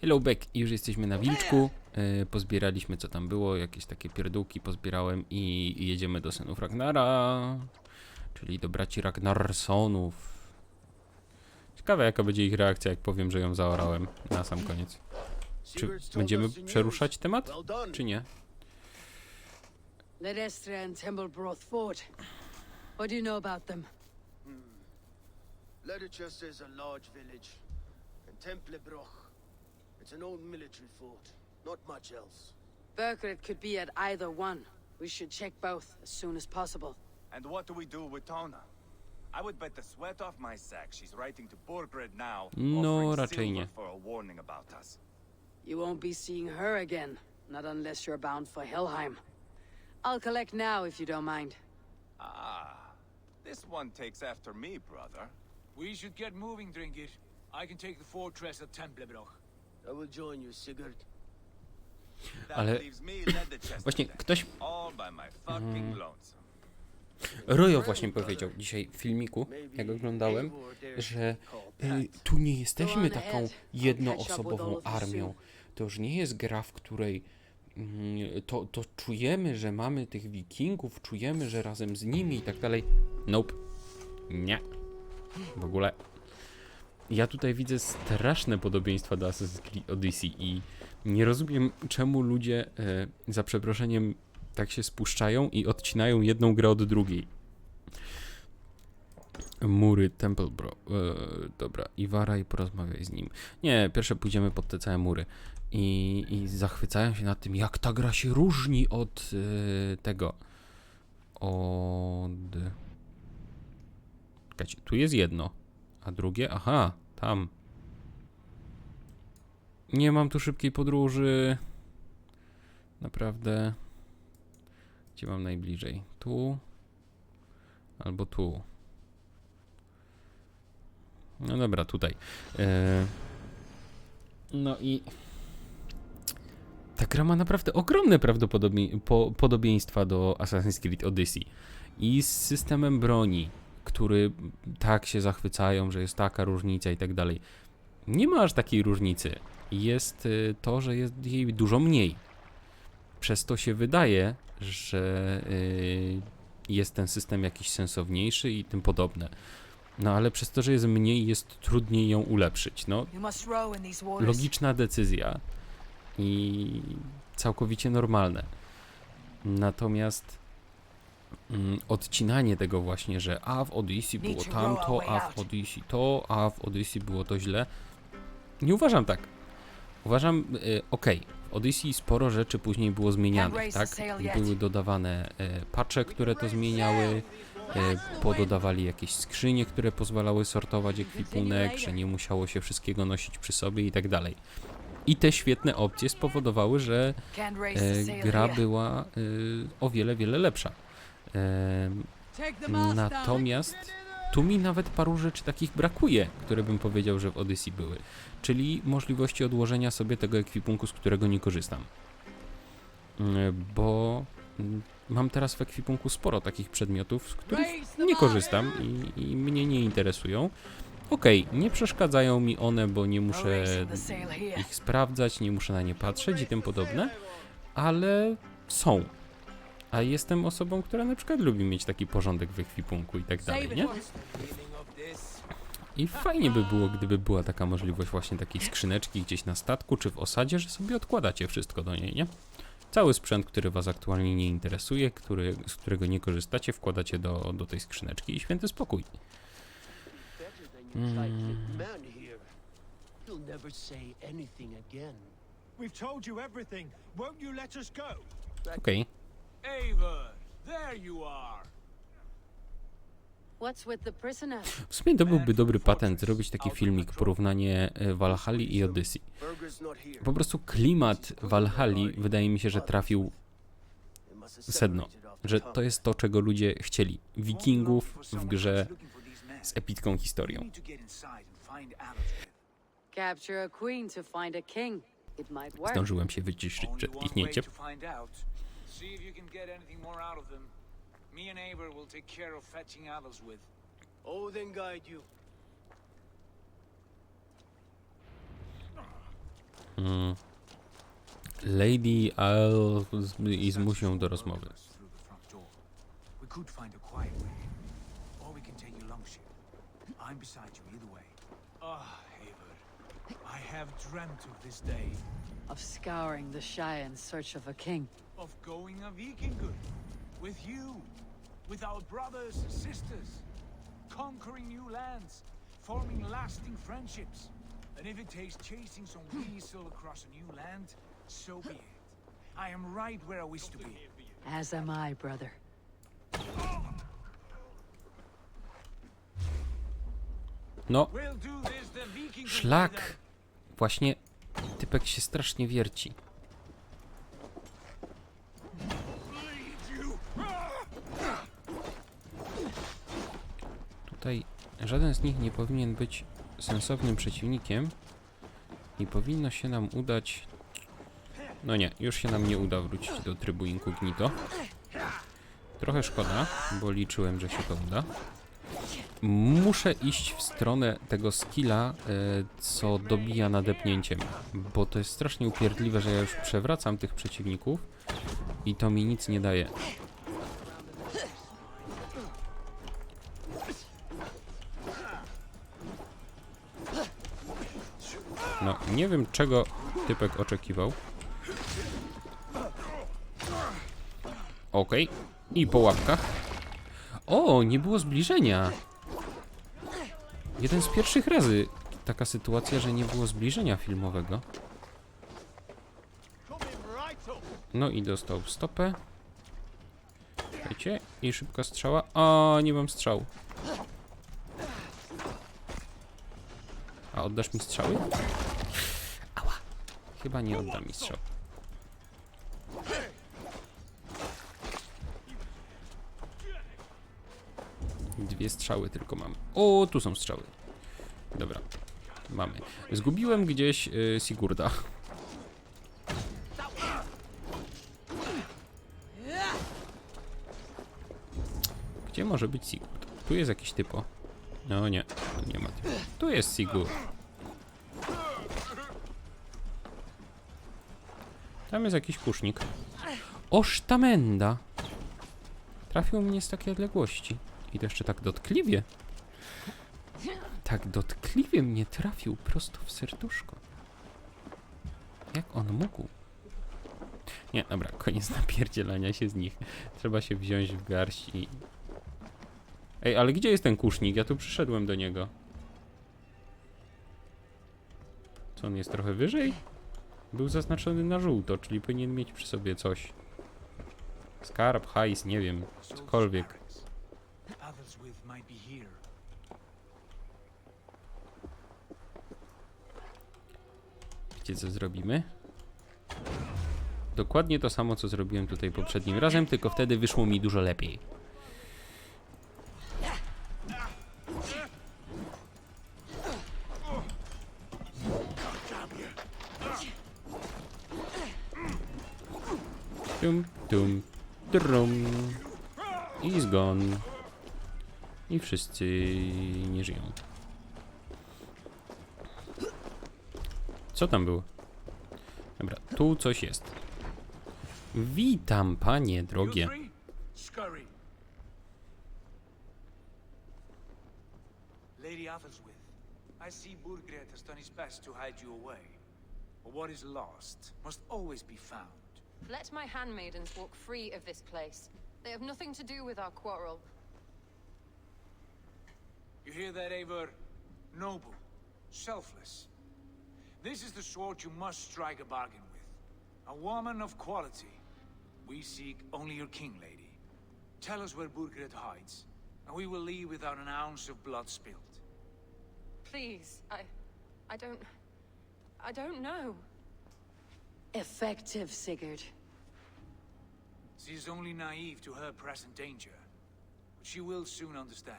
Hello back, już jesteśmy na Wilczku. E, pozbieraliśmy co tam było, jakieś takie pierdółki pozbierałem i i jedziemy do synów Ragnara, czyli do braci Ragnarsonów. Ciekawe jaka będzie ich reakcja, jak powiem, że ją zaorałem na sam koniec. Czy będziemy przeruszać temat, czy nie? Ledestra and Templebroth fought. What do you know about them? Leatherchester is a large village. And Templebroch, it's an old military fort. Not much else. Burkert could be at either one. We should check both as soon as possible. And what do we do with Tona? I would bet the sweat off my sack she's writing to Borgred now, No, offering raczej silver nie. for a warning about us. You won't be seeing her again, not unless you're bound for Helheim. I'll collect now if you don't mind. Ah, this one takes after me, brother. We should get moving, Drinkit. I can take the fortress of Templebroch. Ale- leaves me Leatherchester Właśnie ktoś, all by my fucking lonesome. Rojo właśnie powiedział dzisiaj w filmiku, jak oglądałem, że y, tu nie jesteśmy taką jednoosobową armią. To już nie jest gra, w której mm, to, to czujemy, że mamy tych wikingów, czujemy, że razem z nimi i tak dalej. Nope. Nie. W ogóle. Ja tutaj widzę straszne podobieństwa do Assassin's Creed Odyssey i nie rozumiem, czemu ludzie e, za przeproszeniem tak się spuszczają i odcinają jedną grę od drugiej. Mury, Temple Bro. E, dobra, Iwara i porozmawiaj z nim. Nie, pierwsze pójdziemy pod te całe mury. I, I zachwycają się nad tym, jak ta gra się różni od e, tego. Od. Czekajcie, tu jest jedno. A drugie? Aha, tam. Nie mam tu szybkiej podróży. Naprawdę. Gdzie mam najbliżej? Tu. Albo tu. No dobra, tutaj. E, No i. Ta gra ma naprawdę ogromne prawdopodobie, po, podobieństwa do Assassin's Creed Odyssey. I z systemem broni, który tak się zachwycają, że jest taka różnica i tak dalej. Nie ma aż takiej różnicy. Jest y, to, że jest jej dużo mniej. Przez to się wydaje, że y, jest ten system jakiś sensowniejszy i tym podobne. No ale przez to, że jest mniej, jest trudniej ją ulepszyć. No, logiczna decyzja i całkowicie normalne. Natomiast odcinanie tego właśnie, że a w Odyssey było tamto, a w Odyssey to, a w Odyssey było to źle. Nie uważam tak. Uważam, y, okej, w Odyssey sporo rzeczy później było zmienianych, tak? Były dodawane y, patche, które to zmieniały, y, pododawali jakieś skrzynie, które pozwalały sortować ekwipunek, że nie musiało się wszystkiego nosić przy sobie i tak dalej. I te świetne opcje spowodowały, że e, gra była e, o wiele, wiele lepsza. Natomiast tu mi nawet paru rzeczy takich brakuje, które bym powiedział, że w Odyssey były. Czyli możliwości odłożenia sobie tego ekwipunku, z którego nie korzystam. Bo mm, mam teraz w ekwipunku sporo takich przedmiotów, z których nie korzystam i, i mnie nie interesują. Okej, nie przeszkadzają mi one, bo nie muszę ich sprawdzać, nie muszę na nie patrzeć i tym podobne, ale są. A jestem osobą, która na przykład lubi mieć taki porządek w ekwipunku i tak dalej, nie? I fajnie by było, gdyby była taka możliwość właśnie takiej skrzyneczki gdzieś na statku czy w osadzie, że sobie odkładacie wszystko do niej, nie? Cały sprzęt, który was aktualnie nie interesuje, który, z którego nie korzystacie, wkładacie do, do tej skrzyneczki i święty spokój. Better than your Eivor, there you are. What's with the prisoner? w sumie to byłby dobry patent zrobić taki filmik, porównanie e, Valhalli i Odyssey. Po prostu klimat Valhalli wydaje mi się, że trafił sedno, że to jest to, czego ludzie chcieli. Wikingów w grze z epicką historią. Zdążyłem się wyciszyć przed one way kliknięciem. to find out. See if you can get anything more out of them. Me and Eivor will take care of fetching others with. Odin guide you. Mm. Lady Al z, i zmusił do rozmowy. Through the front door. We could find a quiet way or we can take your longship. I'm beside you either way. Ah, Haver, I have dreamt of this day, Of scouring the Shire in search of a king. Of going a Vikingur with you, with our brothers and sisters, conquering new lands, forming lasting friendships. And if it takes chasing some hmm. weasel across a new land, so be it. I am right where I wish to be. As am I, brother. No, We'll do this the Vikingur way szlak. Właśnie typek się strasznie wierci. Tutaj żaden z nich nie powinien być sensownym przeciwnikiem i powinno się nam udać... No nie, już się nam nie uda wrócić do trybu incognito. Trochę szkoda, bo liczyłem, że się to uda. Muszę iść w stronę tego skilla, e, co dobija nadepnięciem, bo to jest strasznie upierdliwe, że ja już przewracam tych przeciwników i to mi nic nie daje. No, nie wiem czego typek oczekiwał. Okej, i po łapkach. O, nie było zbliżenia. Jeden z pierwszych razy taka sytuacja, że nie było zbliżenia filmowego. No i dostał w stopę. Słuchajcie, i szybka strzała. O, nie mam strzału. A oddasz mi strzały? Chyba nie odda mi strzał. Dwie strzały tylko mam. O, tu są strzały. Dobra, mamy. Zgubiłem gdzieś y, Sigurda. Gdzie może być Sigurd? Tu jest jakiś typo. No nie, tu nie ma typu. Tu jest Sigurd. Tam jest jakiś kusznik. O, sztamenda! Trafił mnie z takiej odległości. I to jeszcze tak dotkliwie. Tak dotkliwie mnie trafił prosto w serduszko. Jak on mógł? Nie, dobra, koniec napierdzielania się z nich. Trzeba się wziąć w garść i... Ej, ale gdzie jest ten kusznik? Ja tu przyszedłem do niego. Co, on jest trochę wyżej? Był zaznaczony na żółto, czyli powinien mieć przy sobie coś. Skarb, hajs, nie wiem, cokolwiek. Wiecie co zrobimy? Dokładnie to samo co zrobiłem tutaj poprzednim razem, tylko wtedy wyszło mi dużo lepiej. Tum, tum, trum. I zgon. I wszyscy nie żyją. Co tam było? Dobra, tu coś jest. Witam, panie drogie. Lady Athelswith, I see has done his best to hide you away. But what is lost must always be found. Let my handmaidens walk free of this place. They have nothing to do with our quarrel. You hear that, Eivor? Noble, selfless. This is the sort you must strike a bargain with. A woman of quality. We seek only your king, lady. Tell us where Burgred hides, and we will leave without an ounce of blood spilled. Please, I... I don't... I don't know. Effective, Sigurd. She is only naive to her present danger, but she will soon understand.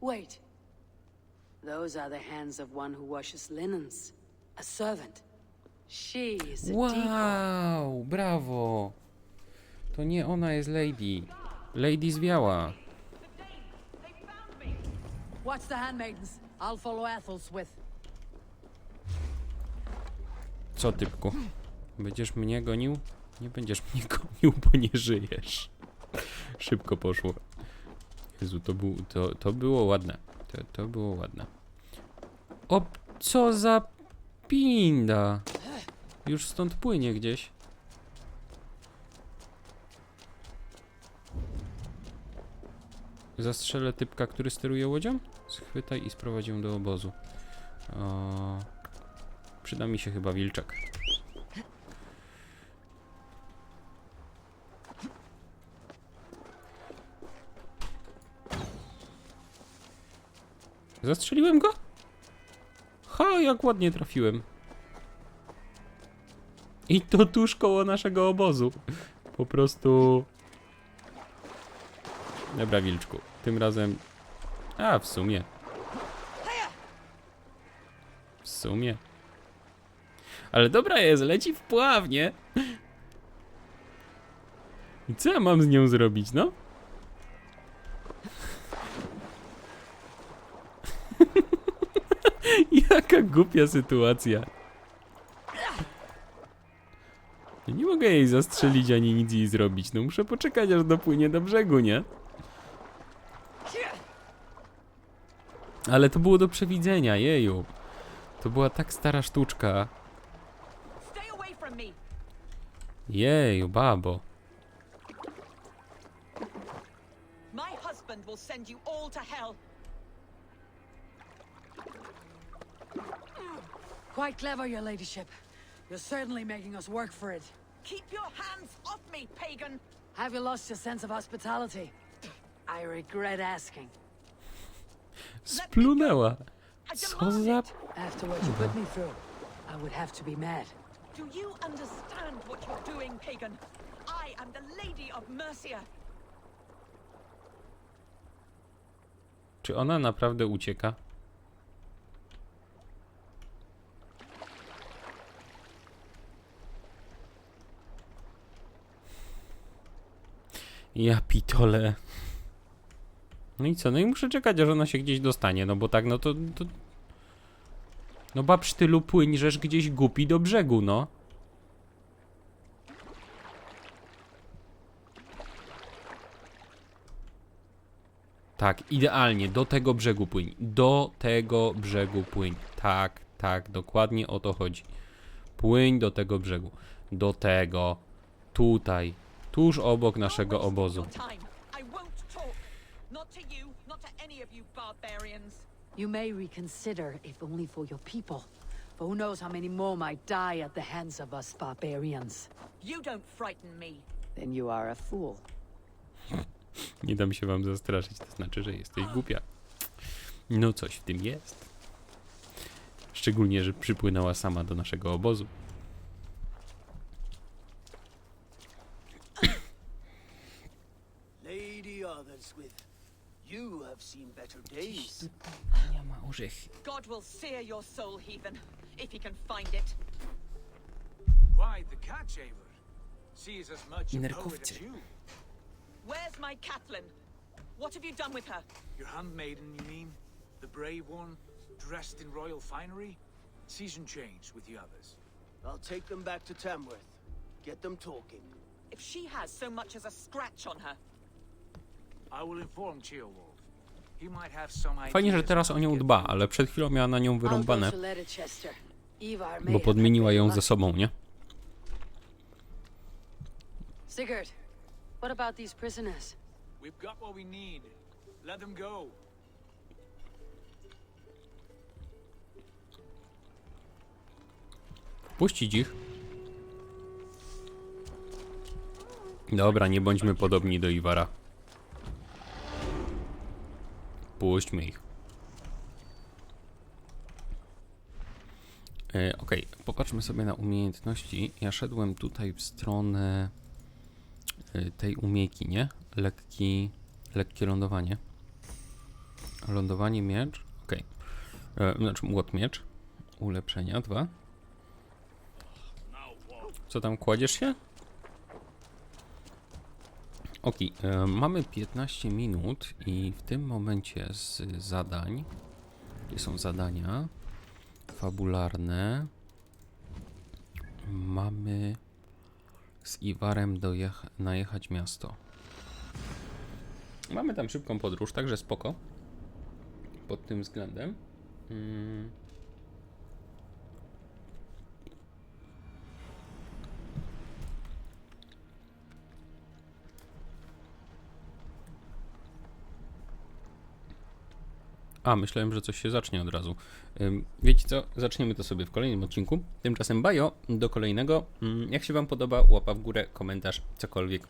Wait. Those are the hands of one who washes linens. A servant. She is a decoy. Wow, brawo! To nie ona jest Lady. Lady zwiała. Watch the handmaidens. I'll follow Athel's with. Co, typku? Będziesz mnie gonił? Nie będziesz mnie gonił, bo nie żyjesz. Szybko poszło. Jezu, to, był, to, to było ładne. To, to było ładne. O, co za pinda. Już stąd płynie gdzieś. Zastrzelę typka, który steruje łodzią? Schwytaj i sprowadź ją do obozu. O, przyda mi się chyba wilczek. Zastrzeliłem go? Ha, jak ładnie trafiłem. I to tuż koło naszego obozu. Po prostu... Dobra, wilczku. Tym razem... A, w sumie. W sumie. Ale dobra jest, leci w pławnie. I co ja mam z nią zrobić, no? Jaka głupia sytuacja. Ja nie mogę jej zastrzelić ani nic jej zrobić. No muszę poczekać aż dopłynie do brzegu, nie? Ale to było do przewidzenia, jeju. To była tak stara sztuczka. Jeju, babo. My husband will send you all to hell. Quite clever, your ladyship. You're certainly making us work for it. Keep your hands off me, pagan. Have you lost your sense of hospitality? I regret asking. Splunęła. I Co demand za... After what you put me through, I would have to be mad. Do you understand what you're doing, pagan? I am the Lady of Mercia. Czy ona naprawdę ucieka? Ja pitole. No i co? No i muszę czekać, aż ona się gdzieś dostanie, no bo tak, no to... to... No babsz tylu płyń, żeż gdzieś głupi do brzegu, no. Tak, idealnie, do tego brzegu płyń. Do tego brzegu płyń. Tak, tak, dokładnie o to chodzi. Płyń do tego brzegu. Do tego. Tutaj. Tuż obok naszego obozu. Not to you, not to any of you barbarians. You may reconsider, if only for your people. For who knows how many more might die at the hands of us barbarians. You don't frighten me. Then you are a fool. Nie dam się wam zastraszyć, to znaczy, że jesteś głupia. No coś w tym jest. Szczególnie, że przypłynęła sama do naszego obozu. Nie. God will sear your soul, heathen, if he can find it. Why, the catch, Eivor? She is as much a poet Nerkowcy. as you. Where's my Catelyn? What have you done with her? Your handmaiden, you mean? The brave one, dressed in royal finery? Season change with the others. I'll take them back to Tamworth. Get them talking. If she has so much as a scratch on her, I will inform Cheowolf. Fajnie, że teraz o nią dba, ale przed chwilą miała na nią wyrąbane, bo podmieniła ją ze sobą, nie? Sigurd, what about these prisoners? We've got what we need. Let them go. Puścić ich. Dobra, nie bądźmy podobni do Iwara. Puśćmy ich. E, Okej, popatrzmy sobie na umiejętności. Ja szedłem tutaj w stronę e, tej umiejki, nie? Lekki, lekkie lądowanie. Lądowanie miecz. Okej. E, Znaczy młot miecz. Ulepszenia dwa. Co tam, kładziesz się? Ok, mamy 15 minut i w tym momencie z zadań, gdzie są zadania fabularne, mamy z Iwarem najechać miasto. Mamy tam szybką podróż, także spoko. Pod tym względem. Mm. A, myślałem, że coś się zacznie od razu. Wiecie co? Zaczniemy to sobie w kolejnym odcinku. Tymczasem bajo, do kolejnego. Mm, Jak się Wam podoba, łapa w górę, komentarz, cokolwiek.